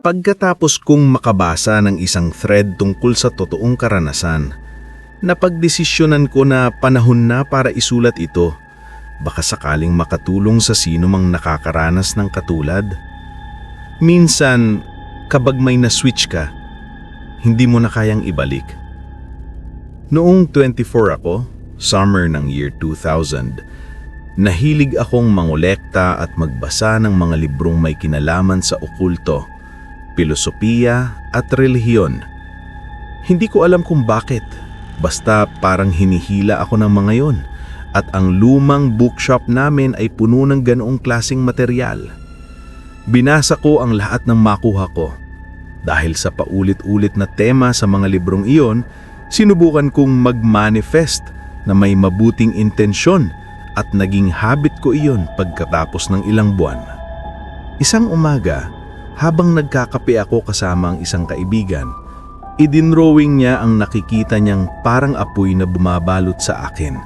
Pagkatapos kong makabasa ng isang thread tungkol sa totoong karanasan, napagdesisyonan ko na panahon na para isulat ito. Baka sakaling makatulong sa sino mang nakakaranas ng katulad. Minsan, kabag may na-switch ka, hindi mo na kayang ibalik. Noong 24 ako, summer ng year 2000, nahilig akong mangolekta at magbasa ng mga librong may kinalaman sa okulto, filosofiya at relihiyon. Hindi ko alam kung bakit, basta parang hinihila ako ng mga yon at ang lumang bookshop namin ay puno ng ganoong klasing material. Binasa ko ang lahat ng makuha ko. Dahil sa paulit-ulit na tema sa mga librong iyon, sinubukan kong mag-manifest na may mabuting intensyon at naging habit ko iyon pagkatapos ng ilang buwan. Isang umaga, habang nagkakape ako kasama ang isang kaibigan, idinrowing niya ang nakikita niyang parang apoy na bumabalot sa akin.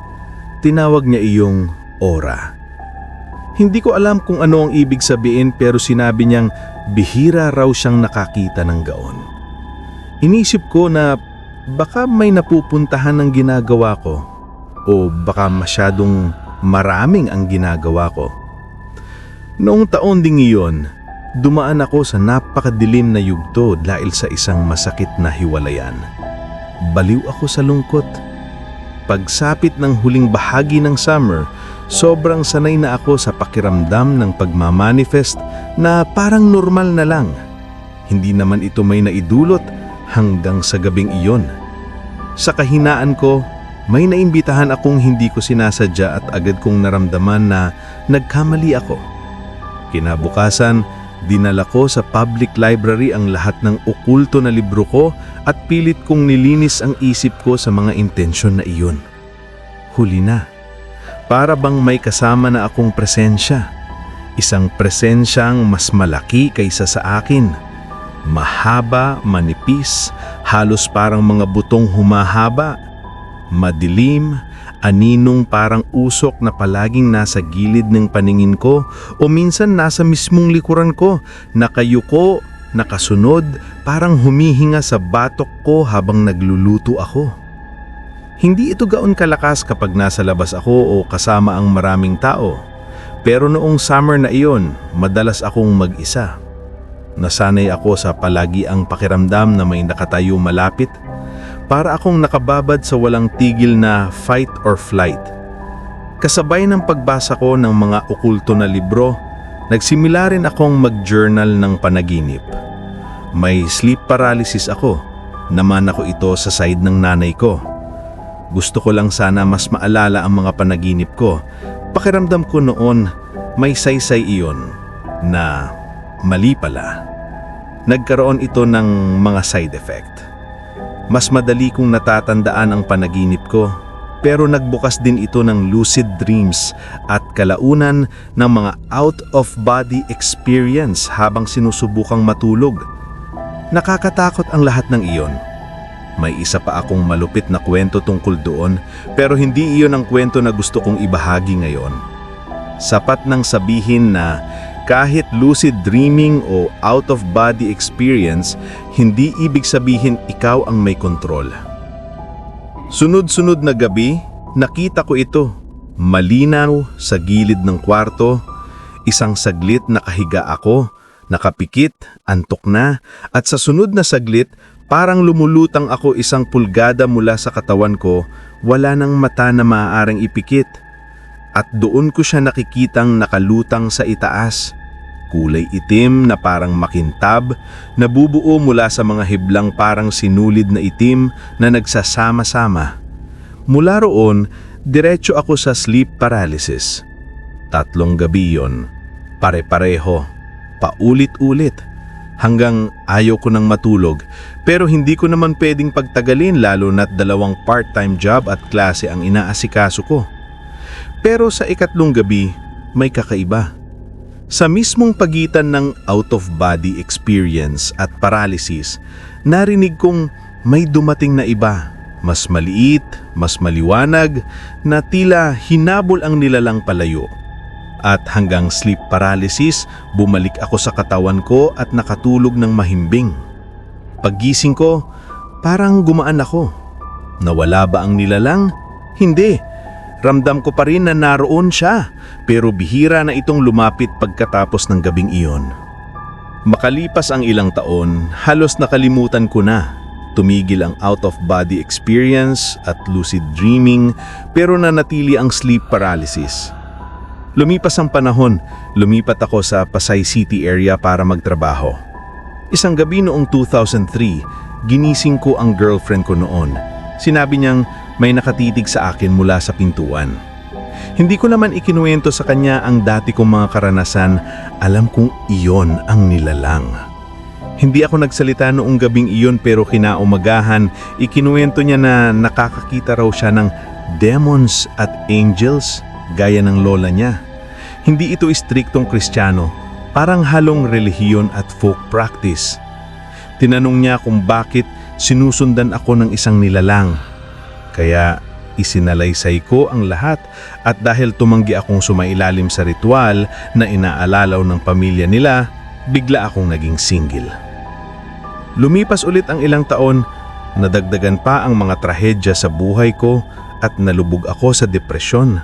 Tinawag niya iyong aura. Hindi ko alam kung ano ang ibig sabihin pero sinabi niyang bihira raw siyang nakakita ng gaon. Inisip ko na baka may napupuntahan ng ginagawa ko o baka masyadong maraming ang ginagawa ko. Noong taon ding iyon, dumaan ako sa napakadilim na yugto dahil sa isang masakit na hiwalayan. Baliw ako sa lungkot. Pagsapit ng huling bahagi ng summer, sobrang sanay na ako sa pakiramdam ng pagmamanifest na parang normal na lang. Hindi naman ito may naidulot hanggang sa gabing iyon. Sa kahinaan ko, may naimbitahan akong hindi ko sinasadya at agad kong naramdaman na nagkamali ako. Kinabukasan, dinala ko sa public library ang lahat ng okulto na libro ko at pilit kong nilinis ang isip ko sa mga intensyon na iyon. Huli na. Para bang may kasama na akong presensya. Isang presensyang mas malaki kaysa sa akin. Mahaba, manipis, halos parang mga butong humahaba. Madilim, aninong parang usok na palaging nasa gilid ng paningin ko o minsan nasa mismong likuran ko, nakayuko, nakasunod, parang humihinga sa batok ko habang nagluluto ako. Hindi ito gaon kalakas kapag nasa labas ako o kasama ang maraming tao. Pero noong summer na iyon, madalas akong mag-isa. Nasanay ako sa palagi ang pakiramdam na may nakatayo malapit para akong nakababad sa walang tigil na fight or flight. Kasabay ng pagbasa ko ng mga okulto na libro, nagsimula rin akong mag-journal ng panaginip. May sleep paralysis ako, naman ako ito sa side ng nanay ko. Gusto ko lang sana mas maalala ang mga panaginip ko. Pakiramdam ko noon may saysay iyon na mali pala. Nagkaroon ito ng mga side effect. Mas madali kong natatandaan ang panaginip ko, pero nagbukas din ito ng lucid dreams at kalaunan ng mga out-of-body experience habang sinusubukang matulog. Nakakatakot ang lahat ng iyon. May isa pa akong malupit na kwento tungkol doon, pero hindi iyon ang kwento na gusto kong ibahagi ngayon. Sapat nang sabihin na kahit lucid dreaming o out-of-body experience, hindi ibig sabihin ikaw ang may kontrol. Sunod-sunod na gabi, nakita ko ito. Malinaw sa gilid ng kwarto, isang saglit nakahiga ako, nakapikit, antok na, at sa sunod na saglit, parang lumulutang ako isang pulgada mula sa katawan ko, wala nang mata na maaaring ipikit at doon ko siya nakikitang nakalutang sa itaas. Kulay itim na parang makintab, nabubuo mula sa mga hiblang parang sinulid na itim na nagsasama-sama. Mula roon, diretso ako sa sleep paralysis. Tatlong gabi yon, pare-pareho, paulit-ulit, hanggang ayaw ko nang matulog pero hindi ko naman pwedeng pagtagalin lalo na't dalawang part-time job at klase ang inaasikaso ko. Pero sa ikatlong gabi, may kakaiba. Sa mismong pagitan ng out-of-body experience at paralysis, narinig kong may dumating na iba. Mas maliit, mas maliwanag, na tila hinabol ang nilalang palayo. At hanggang sleep paralysis, bumalik ako sa katawan ko at nakatulog ng mahimbing. Paggising ko, parang gumaan ako. Nawala ba ang nilalang? Hindi. Ramdam ko pa rin na naroon siya, pero bihira na itong lumapit pagkatapos ng gabing iyon. Makalipas ang ilang taon, halos nakalimutan ko na. Tumigil ang out-of-body experience at lucid dreaming pero nanatili ang sleep paralysis. Lumipas ang panahon, lumipat ako sa Pasay City area para magtrabaho. Isang gabi noong 2003, ginising ko ang girlfriend ko noon. Sinabi niyang may nakatitig sa akin mula sa pintuan. Hindi ko naman ikinuwento sa kanya ang dati kong mga karanasan, alam kong iyon ang nilalang. Hindi ako nagsalita noong gabing iyon pero kinaumagahan, ikinuwento niya na nakakakita raw siya ng demons at angels gaya ng lola niya. Hindi ito istriktong kristyano, parang halong relihiyon at folk practice. Tinanong niya kung bakit sinusundan ako ng isang nilalang. Kaya isinalaysay ko ang lahat at dahil tumanggi akong sumailalim sa ritual na inaalalaw ng pamilya nila, bigla akong naging single. Lumipas ulit ang ilang taon, nadagdagan pa ang mga trahedya sa buhay ko at nalubog ako sa depresyon.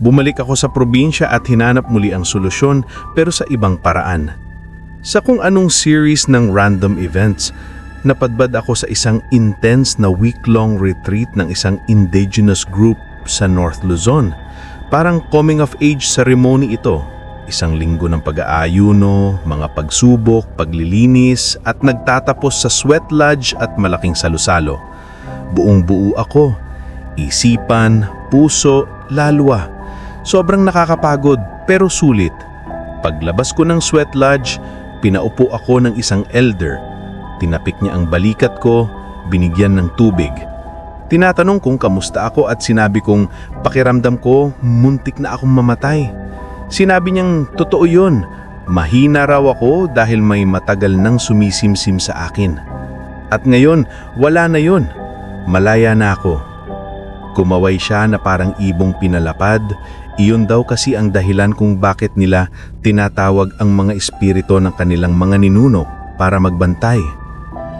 Bumalik ako sa probinsya at hinanap muli ang solusyon pero sa ibang paraan. Sa kung anong series ng random events, napadbad ako sa isang intense na week-long retreat ng isang indigenous group sa North Luzon. Parang coming of age ceremony ito. Isang linggo ng pag-aayuno, mga pagsubok, paglilinis at nagtatapos sa sweat lodge at malaking salusalo. Buong buo ako. Isipan, puso, lalwa. Sobrang nakakapagod pero sulit. Paglabas ko ng sweat lodge, pinaupo ako ng isang elder Tinapik niya ang balikat ko, binigyan ng tubig. Tinatanong kung kamusta ako at sinabi kong pakiramdam ko muntik na akong mamatay. Sinabi niyang totoo yun, mahina raw ako dahil may matagal nang sumisimsim sa akin. At ngayon, wala na yun. Malaya na ako. Kumaway siya na parang ibong pinalapad, iyon daw kasi ang dahilan kung bakit nila tinatawag ang mga espirito ng kanilang mga ninuno para magbantay.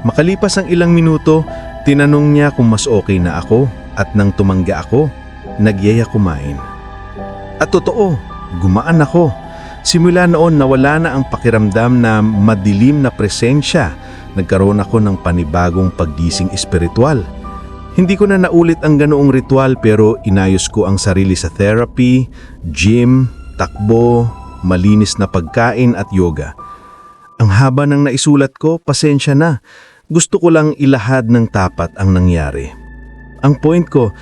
Makalipas ang ilang minuto, tinanong niya kung mas okay na ako at nang tumangga ako, nagyaya kumain. At totoo, gumaan ako. Simula noon nawala na ang pakiramdam na madilim na presensya. Nagkaroon ako ng panibagong paggising espiritual. Hindi ko na naulit ang ganoong ritual pero inayos ko ang sarili sa therapy, gym, takbo, malinis na pagkain at yoga. Ang haba ng naisulat ko, pasensya na. Gusto ko lang ilahad ng tapat ang nangyari. Ang point ko,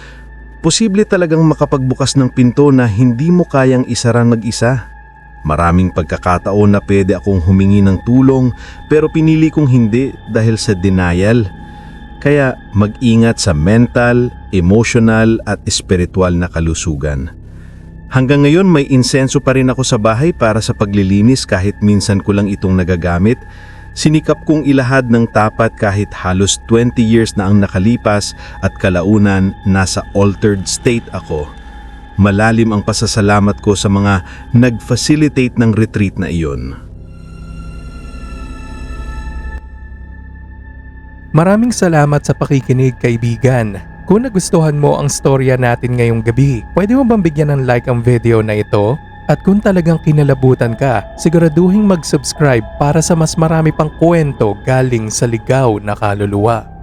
posible talagang makapagbukas ng pinto na hindi mo kayang isara mag-isa. Maraming pagkakataon na pwede akong humingi ng tulong pero pinili kong hindi dahil sa denial. Kaya mag-ingat sa mental, emotional at spiritual na kalusugan. Hanggang ngayon may insenso pa rin ako sa bahay para sa paglilinis kahit minsan ko lang itong nagagamit Sinikap kong ilahad ng tapat kahit halos 20 years na ang nakalipas at kalaunan nasa altered state ako. Malalim ang pasasalamat ko sa mga nag-facilitate ng retreat na iyon. Maraming salamat sa pakikinig kaibigan. Kung nagustuhan mo ang storya natin ngayong gabi, pwede mo bang bigyan ng like ang video na ito? At kung talagang kinalabutan ka, siguraduhin mag-subscribe para sa mas marami pang kwento galing sa ligaw na kaluluwa.